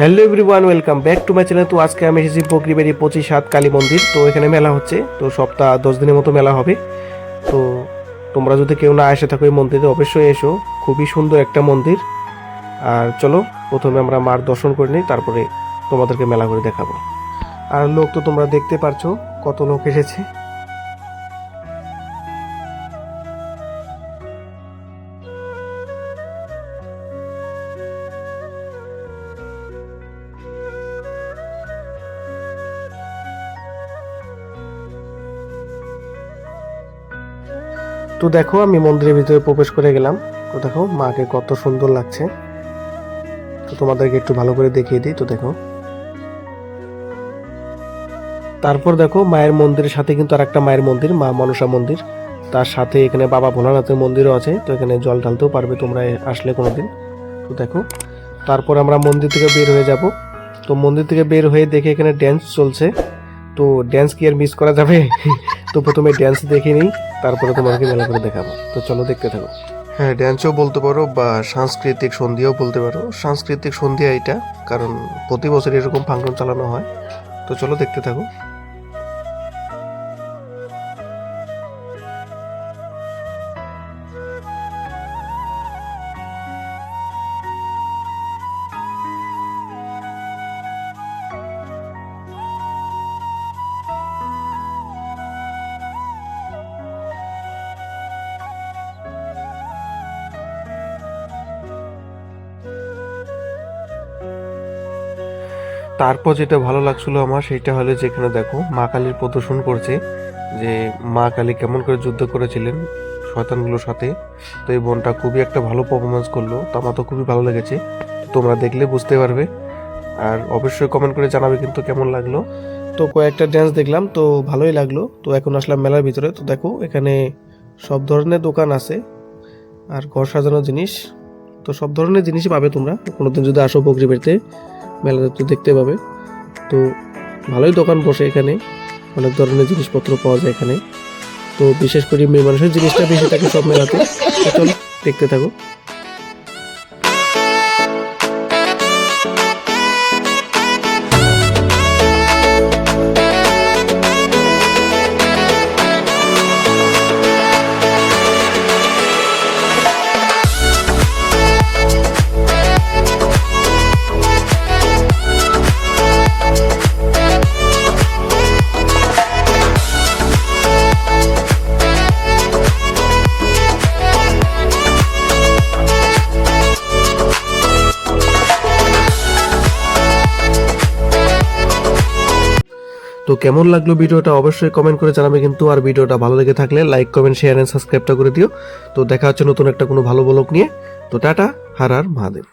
Hello everyone welcome back to my channel তো আজকে আমি এসেছি বকরিবাড়ি পঁচিশ সাত কালী মন্দির। তো এখানে মেলা হচ্ছে। তো সপ্তাহ দশ দিনের মতো মেলা হবে। তো তোমরা যদি কেউ না এসে থাকো এই মন্দিরে, অবশ্যই এসো। খুবই সুন্দর একটা মন্দির। আর চলো, প্রথমে আমরা মার দর্শন করে নিই, তারপরে তোমাদেরকে মেলা করে দেখাবো। আর লোক তো তোমরা দেখতে পারছ, কত লোক এসেছে। তো দেখো, আমি মন্দিরের ভিতরে প্রবেশ করে গেলাম। তো দেখো, মাকে কত সুন্দর লাগছে। তো তোমাদেরকে একটু ভালো করে দেখিয়ে দিই। তো দেখো। তারপর দেখো, মায়ের মন্দিরের সাথে কিন্তু আর একটা মায়ের মন্দির, মা মনসা মন্দির। তার সাথে এখানে বাবা ভোলানাথের মন্দিরও আছে। তো এখানে জল ঢালতেও পারবে তোমরা আসলে কোনো দিন তো দেখো, তারপর আমরা মন্দির থেকে বের হয়ে যাব। তো মন্দির থেকে বের হয়ে দেখে এখানে ড্যান্স চলছে। তো ড্যান্স কি আর মিস করা যাবে? তো প্রথমে ড্যান্স দেখে নিই, তারপরে তোমাকে মেলা করে দেখাবো। তো চলো দেখতে থাকো। হ্যাঁ ড্যান্সও বলতে পারো বা সাংস্কৃতিক সন্ধিও বলতে পারো। সাংস্কৃতিক সন্ধ্যা এটা, কারণ প্রতি বছর এরকম ফাংশন চালানো হয়। তো চলো দেখতে থাকো। তারপর যেটা ভালো লাগছিল আমার, সেটা হলো যেখানে দেখো, মা কালীর প্রদর্শন করছে, যে মা কালী কেমন করে যুদ্ধ করেছিলেন শয়তানগুলোর সাথে। তো এই বোনটা খুবই একটা ভালো পারফরমেন্স করল, তো আমার তো খুবই ভালো লেগেছে। তোমরা দেখলে বুঝতে পারবে। আর অবশ্যই কমেন্ট করে জানাবে কিন্তু কেমন লাগল। তো কয়েকটা ড্যান্স দেখলাম, তো ভালোই লাগল। তো এখন আসলাম মেলার ভিতরে। তো দেখো, এখানে সব ধরনের দোকান আছে, আর ঘর সাজানোর জিনিস। তো সব ধরনের জিনিসই পাবে তোমরা। কোনোদিন যদি আসো বকরি বাড়িতে, মেলাতে তো দেখতে পাবে। তো ভালোই দোকান বসে এখানে। অনেক ধরনের জিনিসপত্র পাওয়া যায় এখানে। তো বিশেষ করে মেয়ে মানুষের জিনিসটা বেশি থাকে সব মেলাতে। দেখতে থাকো। তো কেমন লাগল ভিডিওটা অবশ্যই কমেন্ট করে জানাবে কিন্তু, আর ভিডিওটা ভালো লেগে থাকলে লাইক কমেন্ট শেয়ার অ্যান্ড সাবস্ক্রাইবটা করে দিও। তো দেখা হচ্ছে নতুন একটা কোনো ভালো বলক নিয়ে। তো টাটা হারার মহাদেব।